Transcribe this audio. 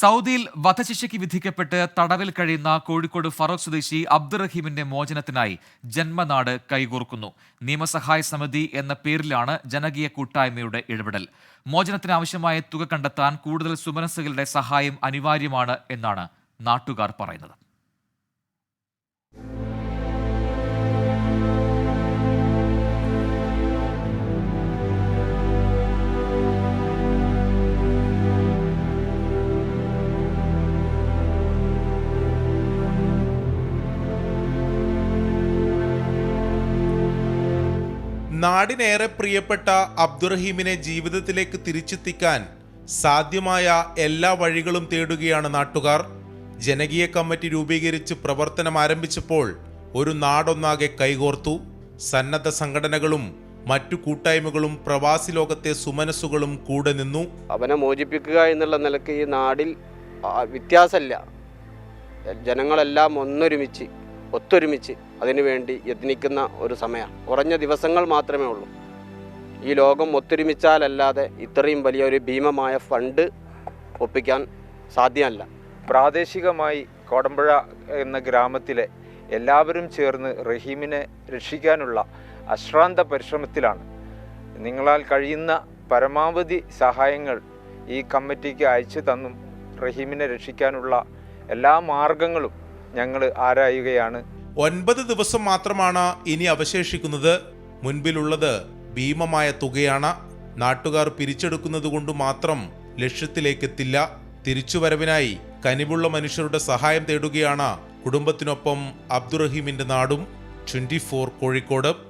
സൗദിയിൽ വധശിക്ഷയ്ക്ക് വിധിക്കപ്പെട്ട് തടവിൽ കഴിയുന്ന കോഴിക്കോട് ഫറോക്ക് സ്വദേശി അബ്ദുറഹീമിന്റെ മോചനത്തിനായി ജന്മനാട് കൈകോർക്കുന്നു. നിയമസഹായ സമിതി എന്ന പേരിലാണ് ജനകീയ കൂട്ടായ്മയുടെ ഇടപെടൽ. മോചനത്തിന് ആവശ്യമായ തുക കണ്ടെത്താൻ കൂടുതൽ സുമനസ്സുകളുടെ സഹായം അനിവാര്യമാണ് എന്നാണ് നാട്ടുകാർ പറയുന്നത്. നാടിനേറെ പ്രിയപ്പെട്ട അബ്ദുറഹീമിനെ ജീവിതത്തിലേക്ക് തിരിച്ചെത്തിക്കാൻ സാധ്യമായ എല്ലാ വഴികളും തേടുകയാണ് നാട്ടുകാർ. ജനകീയ കമ്മിറ്റി രൂപീകരിച്ച് പ്രവർത്തനം ആരംഭിച്ചപ്പോൾ ഒരു നാടൊന്നാകെ കൈകോർത്തു. സന്നദ്ധ സംഘടനകളും മറ്റു കൂട്ടായ്മകളും പ്രവാസി ലോകത്തെ സുമനസ്സുകളും കൂടെ നിന്നു. അവനെ മോചിപ്പിക്കുക എന്നുള്ള നിലയ്ക്ക് ഈ നാടിൽ വ്യത്യാസമല്ല. ജനങ്ങളെല്ലാം ഒന്നൊരുമിച്ച് ഒത്തൊരുമിച്ച് അതിനുവേണ്ടി യത്നിക്കുന്ന ഒരു സമയമാണ് കുറഞ്ഞ ദിവസങ്ങൾ മാത്രമേ ഉള്ളൂ. ഈ ലോകം ഒത്തൊരുമിച്ചാലല്ലാതെ ഇത്രയും വലിയ ഒരു ഭീമമായ ഫണ്ട് ഒപ്പിക്കാൻ സാധ്യമല്ല. പ്രാദേശികമായി കോടമ്പുഴ എന്ന ഗ്രാമത്തിലെ എല്ലാവരും ചേർന്ന് റഹീമിനെ രക്ഷിക്കാനുള്ള അശ്രാന്ത പരിശ്രമത്തിലാണ്. നിങ്ങളാൽ കഴിയുന്ന പരമാവധി സഹായങ്ങൾ ഈ കമ്മിറ്റിക്ക് അയച്ചു തന്നും റഹീമിനെ രക്ഷിക്കാനുള്ള എല്ലാ മാർഗങ്ങളും ഞങ്ങൾ ആരായുകയാണ്? ഒൻപത് ദിവസം മാത്രമാണ് ഇനി അവശേഷിക്കുന്നത്. മുൻപിലുള്ളത് ഭീമമായ തുകയാണ്. നാട്ടുകാർ പിരിച്ചെടുക്കുന്നത് കൊണ്ട് മാത്രം ലക്ഷ്യത്തിലേക്കെത്തില്ല. തിരിച്ചുവരവിനായി കനിവുള്ള മനുഷ്യരുടെ സഹായം തേടുകയാണ് കുടുംബത്തിനൊപ്പം അബ്ദുറഹീമിന്റെ നാടും. ട്വന്റി കോഴിക്കോട്.